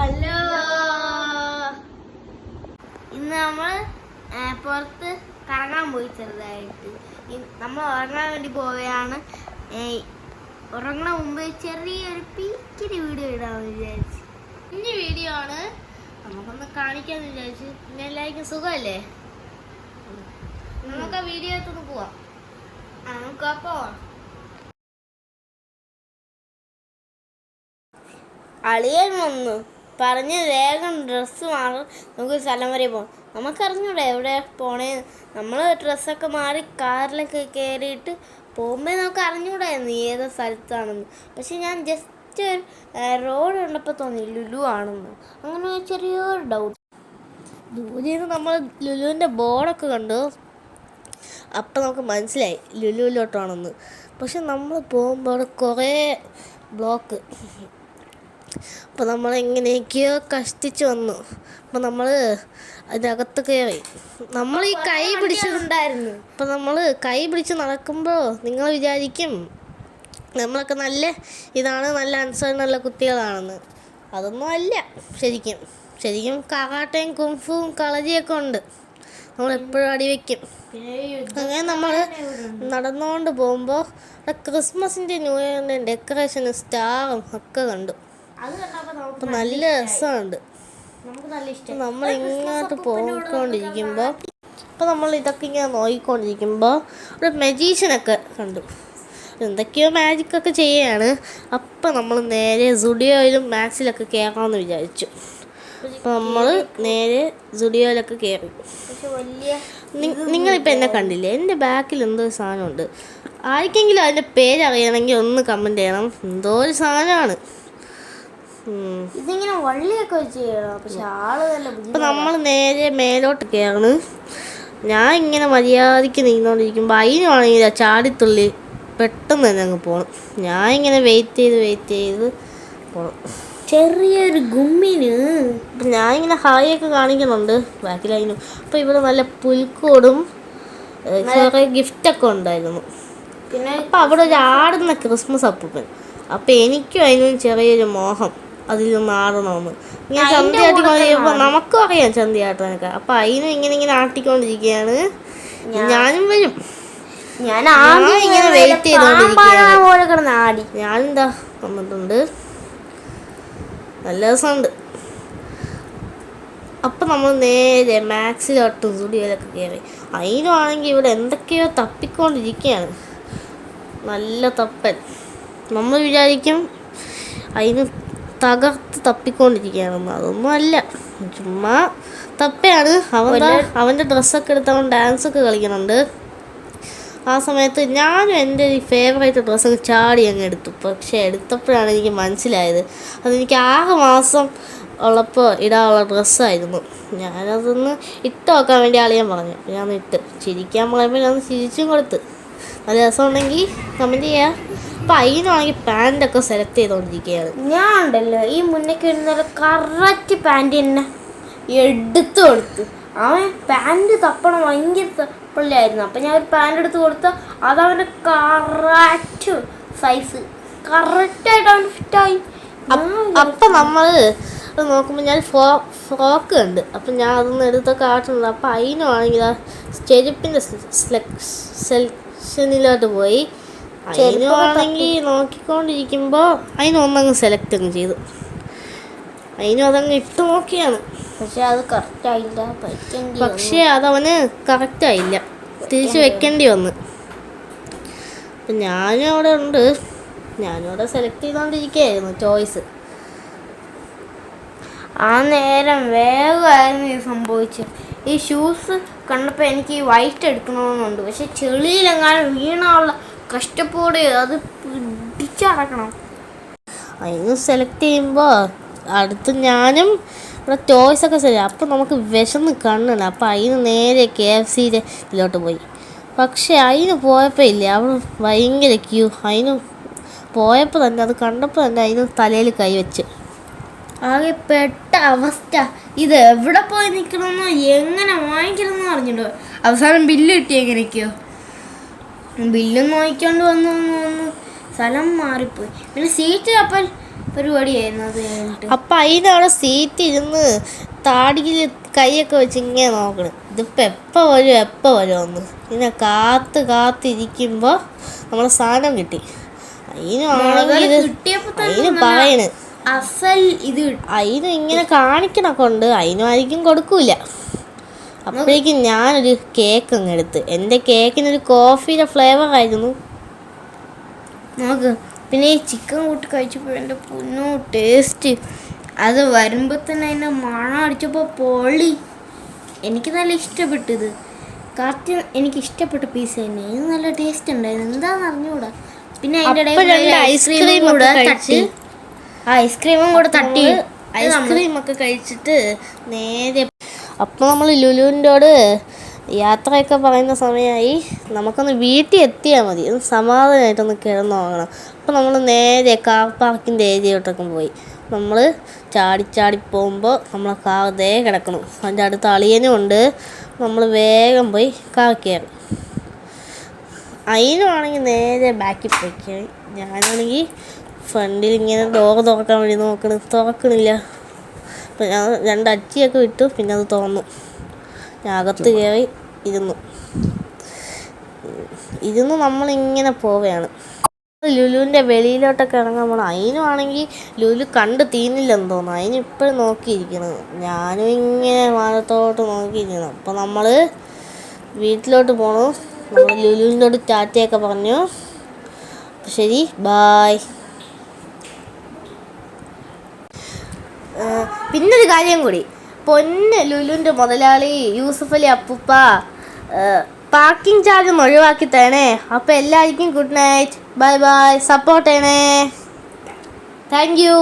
Hello ഇന്ന് നമ്മൾ പുറത്ത് കറങ്ങാൻ പോയി ചെറുതായിട്ട്. നമ്മൾ ഉറങ്ങാൻ വേണ്ടി പോവുകയാണ്. ഉറങ്ങണ മുമ്പ് ചെറിയൊരു പീക്കിരി വീഡിയോ ഇടാമെന്ന് വിചാരിച്ചു. ഇനി വീഡിയോ ആണ്. നമുക്കൊന്ന് കാണിക്കാന്ന് വിചാരിച്ചു. പിന്നെ എല്ലാവർക്കും സുഖമല്ലേ? നമുക്ക് ആ വീഡിയോ എത്തുന്നു പോവാം. നമുക്ക് അപ്പോ അളിയൻ വന്നു. പറഞ്ഞ് വേഗം ഡ്രസ്സ് മാറും. നമുക്ക് സ്ഥലം വരെ പോകാം നമുക്കറിഞ്ഞൂടെ എവിടെ പോണേ? നമ്മൾ ഡ്രസ്സൊക്കെ മാറി കാറിലൊക്കെ കയറിയിട്ട് പോകുമ്പോൾ നമുക്ക് അറിഞ്ഞൂടെ നീ ഏത് സ്ഥലത്താണെന്ന്. പക്ഷെ ഞാൻ ജസ്റ്റ് ഒരു റോഡ് കണ്ടപ്പോൾ തോന്നി ലുലു ആണെന്ന്. അങ്ങനെ ചെറിയൊരു ഡൗട്ട് ദൂരെ നിന്ന് നമ്മൾ ലുലുവിന്റെ ബോർഡൊക്കെ കണ്ടു. അപ്പം നമുക്ക് മനസ്സിലായി ലുലുവിലോട്ടാണെന്ന് പക്ഷെ നമ്മൾ പോകുമ്പോൾ കുറേ ബ്ലോക്ക് അപ്പോൾ നമ്മൾ എങ്ങനെയൊക്കെയോ കഷ്ടിച്ചു വന്നു. അപ്പോൾ നമ്മൾ അതിനകത്ത് കയറി നമ്മൾ ഈ കൈ പിടിച്ചിട്ടുണ്ടായിരുന്നു അപ്പോൾ നമ്മൾ കൈ പിടിച്ച് നടക്കുമ്പോൾ നിങ്ങൾ വിചാരിക്കും നമ്മളൊക്കെ നല്ല ഇതാണ് നല്ല അനുസരണമുള്ള കുട്ടികളാണെന്ന്. അതൊന്നും അല്ല. ശരിക്കും ശരിക്കും കാട്ടയും കുംഫും കളരിയൊക്കെ ഉണ്ട്. നമ്മൾ എപ്പോഴും അടിവെക്കും അങ്ങനെ നമ്മൾ നടന്നുകൊണ്ട് പോകുമ്പോൾ ക്രിസ്മസിന്റെ ന്യൂ ഇയറിന്റെ ഡെക്കറേഷനും സ്റ്റാറും ഒക്കെ കണ്ടു. അപ്പം നല്ല രസമുണ്ട്. നമ്മൾ ഇങ്ങോട്ട് പോയിക്കൊണ്ടിരിക്കുമ്പോൾ അപ്പോൾ നമ്മൾ ഇതൊക്കെ ഇങ്ങനെ നോക്കിക്കൊണ്ടിരിക്കുമ്പോൾ ഒരു മജീഷ്യനൊക്കെ കണ്ടു. എന്തൊക്കെയോ മാജിക്കൊക്കെ ചെയ്യുകയാണ് അപ്പം നമ്മൾ നേരെ സുഡിയോയിലും മാക്സിലൊക്കെ കയറാമെന്ന് വിചാരിച്ചു. അപ്പോൾ നമ്മൾ നേരെ സുഡിയോയിലൊക്കെ കയറി നിങ്ങളിപ്പോൾ എന്നെ കണ്ടില്ലേ? എന്റെ ബാക്കിൽ എന്തോ സാധനമുണ്ട്. ആർക്കെങ്കിലും അതിന്റെ പേരറിയണമെങ്കിൽ ഒന്ന് കമന്റ് ചെയ്യണം. എന്തോ ഒരു സാധനമാണ്. ഇതിങ്ങനെ വള്ളിയൊക്കെ വെച്ച് ചെയ്യണം. പക്ഷെ ആൾ നല്ല നമ്മൾ നേരെ മേലോട്ട് കേറണ്. ഞാൻ ഇങ്ങനെ മര്യാദയ്ക്ക് നീങ്ങുന്നോണ്ടിരിക്കുമ്പോൾ അതിനാണെങ്കിൽ ചാടിത്തുള്ളി പെട്ടെന്ന് തന്നെ അങ്ങ് പോകണം ഞാൻ ഇങ്ങനെ വെയിറ്റ് ചെയ്ത് വെയിറ്റ് ചെയ്ത് പോകണം ചെറിയൊരു ഗുമ്മിന്. ഞാൻ ഇങ്ങനെ ഹായ് ഒക്കെ കാണിക്കുന്നുണ്ട്. ബാക്കിലായിരുന്നു അപ്പോൾ ഇവിടെ നല്ല പുൽക്കോടും കുറേ ഗിഫ്റ്റൊക്കെ ഉണ്ടായിരുന്നു. പിന്നെ അപ്പം അവിടെ ഒരു ആടുന്ന ക്രിസ്മസ് അപ്പൂപ്പൻ. അപ്പം എനിക്കും അതിനും ചെറിയൊരു മോഹം. അതിലൊന്ന് ആടണമെന്ന് ഇങ്ങനെ ചന്തി ആട്ടിക്കൊണ്ടിരിക്കുമ്പോൾ നമുക്കും അറിയാം ചന്തി ആട്ടാനൊക്കെ. അപ്പം അതിനും ഇങ്ങനെ ഇങ്ങനെ ആട്ടിക്കൊണ്ടിരിക്കുകയാണ്. ഞാനും വരും. ഞാൻ ഇങ്ങനെ വെയിറ്റ് ചെയ്തോണ്ടിരിക്കുകയാണ്. ആടി. ഞാനെന്താ വന്നിട്ടുണ്ട്? നല്ല രസമുണ്ട്. അപ്പം നമ്മൾ നേരെ മാക്സിലോട്ടും സ്റ്റുഡിയോയിലൊക്കെ കയറി അതിനാണെങ്കിൽ ഇവിടെ എന്തൊക്കെയോ തപ്പിക്കൊണ്ടിരിക്കുകയാണ്. നല്ല തപ്പൻ. നമ്മൾ വിചാരിക്കും അതിന് തകർത്ത് തപ്പിക്കൊണ്ടിരിക്കുകയാണെന്ന് അതൊന്നും അല്ല ചുമ്മാ തപ്പയാണ്. അവൻ അവന്റെ ഡ്രസ്സൊക്കെ എടുത്ത് അവൻ ഡാൻസ് ഒക്കെ കളിക്കുന്നുണ്ട്. ആ സമയത്ത് ഞാനും എന്റെ ഒരു ഫേവറേറ്റ് ഡ്രസ്സൊക്കെ ചാടി അങ്ങ് എടുത്തു. പക്ഷേ എടുത്തപ്പോഴാണ് എനിക്ക് മനസ്സിലായത്. അതെനിക്ക് ആറ് മാസം ഉള്ളപ്പോൾ ഇടാനുള്ള ഡ്രസ്സായിരുന്നു ഞാനതൊന്ന് ഇട്ട് നോക്കാൻ വേണ്ടി ആളിയാൻ പറഞ്ഞു. ഞാൻ ഇട്ട്. ചിരിക്കാൻ പറയുമ്പോൾ ഞാൻ ചിരിച്ചും കൊടുത്ത്. നല്ല രസമുണ്ടെങ്കിൽ കമന്റ് ചെയ്യാം. അപ്പം അതിനാണെങ്കിൽ പാന്റൊക്കെ സെലക്ട് ചെയ്തുകൊണ്ടിരിക്കുകയാണ് ഞാൻ ഉണ്ടല്ലോ ഈ മുന്നേക്ക് വരുന്ന കറക്റ്റ് പാന്റ് തന്നെ എടുത്തു കൊടുത്തു. അവൻ പാന്റ് തപ്പണം ഭയങ്കര തപ്പള്ളായിരുന്നു അപ്പം ഞാൻ ഒരു പാന്റ് എടുത്ത് കൊടുത്ത അതവന്റെ കറക്റ്റ് സൈസ് കറക്റ്റായിട്ട് അവൻ ഫിറ്റായി അപ്പം നമ്മൾ നോക്കുമ്പോൾ ഞാൻ ഫ്രോ ഫ്രോക്ക് ഉണ്ട് അപ്പം ഞാൻ അതൊന്ന് എടുത്ത് കാട്ടുന്നത്. അപ്പം അതിനാണെങ്കിൽ ആ ചെരുപ്പിന്റെ സെലക്ഷനിലോട്ട് പോയി. അതിനാണെങ്കിൽ നോക്കിക്കൊണ്ടിരിക്കുമ്പോൾ അതിനൊന്നങ്ങ് സെലക്ട് അങ്ങ് ചെയ്തു. അതിനും അതങ്ങ് ഇട്ട് നോക്കിയാണ്. പക്ഷെ അത് കറക്റ്റ് ആയില്ല. പറ്റെങ്കിൽ പക്ഷേ അതവന് കറക്റ്റ് ആയില്ല. തിരിച്ച് വെക്കേണ്ടി വന്ന്. അപ്പം ഞാനും അവിടെ ഉണ്ട്. ഞാനും അവിടെ സെലക്ട് ചെയ്തുകൊണ്ടിരിക്കുകയായിരുന്നു ചോയ്സ് ആ നേരം വേഗമായിരുന്നു ഇത് സംഭവിച്ചത് ഈ ഷൂസ് കണ്ടപ്പോൾ എനിക്ക് ഈ വൈറ്റ് എടുക്കണമെന്നുണ്ട്. പക്ഷെ ചെളിയിലെങ്ങാനും വീണാനുള്ള കഷ്ടപ്പാട് അത് പിടിച്ചടക്കണം. അതിന് സെലക്ട് ചെയ്യുമ്പോൾ അടുത്ത് ഞാനും ഇവിടെ ടോയ്സ് ഒക്കെ ശരി അപ്പം നമുക്ക് വിശന്ന് കണ്ണുണ്ട്. അപ്പം അതിന് നേരെ കെ എഫ് സിയിലെ ഇതിലോട്ട് പോയി. പക്ഷേ അതിന് പോയപ്പോൾ ഇല്ല അവൾ ഭയങ്കര ക്യൂ അതിന് പോയപ്പോൾ തന്നെ അത് കണ്ടപ്പോൾ തന്നെ അതിന് തലയിൽ കൈവച്ച് ആകെ പെട്ട അവസ്ഥ. ഇത് എവിടെ പോയി നിൽക്കണമെന്നോ എങ്ങനെ വാങ്ങിക്കണമെന്നോ അറിഞ്ഞിട്ടോ അവസാനം ബില്ല് കിട്ടി എങ്ങനെയൊക്കെയോ? ബില്ല് നോക്കിക്കൊണ്ട് വന്നു വന്നു സ്ഥലം മാറിപ്പോയി. പിന്നെ സീറ്റ് അപ്പം പരിപാടിയായിരുന്നു അത് കഴിഞ്ഞിട്ട്. അപ്പം അതിനവിടെ സീറ്റ് ഇരുന്ന് താടിയിൽ കൈയൊക്കെ വെച്ച് ഇങ്ങനെ നോക്കണം. ഇതിപ്പോൾ എപ്പോൾ വരും എപ്പോൾ വരുമെന്ന്. ഇങ്ങനെ കാത്ത് കാത്തിരിക്കുമ്പോൾ നമ്മളെ സാധനം കിട്ടി. അതിനാണെങ്കിൽ കിട്ടിയപ്പോ അതിന് പറയണ്. അസൽ ഇത്. അതിനും ഇങ്ങനെ കാണിക്കണൊക്കെ ഉണ്ട്. അതിനും ആയിരിക്കും കൊടുക്കൂല. അപ്പോഴേക്കും ഞാനൊരു കേക്ക് അങ്ങ് എടുത്ത്. എന്റെ കേക്കിനൊരു കോഫിയുടെ ഫ്ലേവർ ആയിരുന്നു. നോക്ക് പിന്നെ ഈ ചിക്കൻ കൂട്ട് കഴിച്ചപ്പോൾ എന്റെ പൊന്നു ടേസ്റ്റ് അത് വരുമ്പോൾ തന്നെ അതിന്റെ മണം അടിച്ചപ്പോൾ പൊളി എനിക്ക് നല്ല ഇഷ്ടപ്പെട്ടു ഇത് കറക്റ്റ് എനിക്ക് ഇഷ്ടപ്പെട്ട പീസ് തന്നെ. ഇത് നല്ല ടേസ്റ്റ് ഉണ്ടായിരുന്നു. എന്താണെന്ന് അറിഞ്ഞുകൂടാ പിന്നെ അതിന്റെ ഇടയിൽ ഐസ്ക്രീം കൂടെ തട്ടി. ഐസ്ക്രീമും കൂടെ തട്ടി. ഐസ്ക്രീം ഒക്കെ കഴിച്ചിട്ട് നേരെ അപ്പോൾ നമ്മൾ ലുലുവിന്റോട് യാത്രയൊക്കെ പറയുന്ന സമയമായി നമുക്കൊന്ന് വീട്ടിൽ എത്തിയാൽ മതി. ഒന്ന് സമാധാനമായിട്ടൊന്ന് കിടന്നു പോകണം അപ്പോൾ നമ്മൾ നേരെ കാർ പാർക്കിന്റെ ഏരിയയിലോട്ടൊക്കെ പോയി. നമ്മൾ ചാടി ചാടി പോകുമ്പോൾ നമ്മളെ കാർ ദേ കിടക്കണം. അതിന്റെ അടുത്ത് അളിയനും ഉണ്ട്. നമ്മൾ വേഗം പോയി കാർ കയറി അതിനാണെങ്കിൽ നേരെ ബാക്കിൽ പോയി ഞാനാണെങ്കിൽ ഫ്രണ്ടിൽ ഇങ്ങനെ ഡോർ തുറക്കാൻ വേണ്ടി നോക്കണം. തുറക്കണില്ല. അപ്പം ഞാൻ രണ്ട് അച്ചിയൊക്കെ വിട്ടു പിന്നെ അത് തുറന്നു. ഞാൻ അകത്ത് കയറി ഇരുന്നു. ഇരുന്ന് നമ്മളിങ്ങനെ പോവുകയാണ്. ലുലുവിന്റെ വെളിയിലോട്ടൊക്കെ ഇറങ്ങാൻ പോകണം അതിനുവാണെങ്കിൽ ലുലു കണ്ട് തീനില്ലെന്ന് തോന്നുന്നു. അതിന് ഇപ്പോഴും നോക്കിയിരിക്കണം. ഞാനും ഇങ്ങനെ വാനത്തോട്ട് നോക്കിയിരിക്കണം. അപ്പോൾ നമ്മൾ വീട്ടിലോട്ട് പോണു. നമ്മൾ ലുലുവിനോട് ടാറ്റയൊക്കെ പറഞ്ഞു. ശരി ബായ്. പിന്നൊരു കാര്യം കൂടി. പൊന്ന് ലുലുന്റെ മുതലാളി യൂസഫ് അലി അപ്പുപ്പ പാർക്കിംഗ് ചാർജ് ഒഴിവാക്കി തരണേ അപ്പോൾ എല്ലാവർക്കും good night bye bye support ചെയ്യണേ. Thank you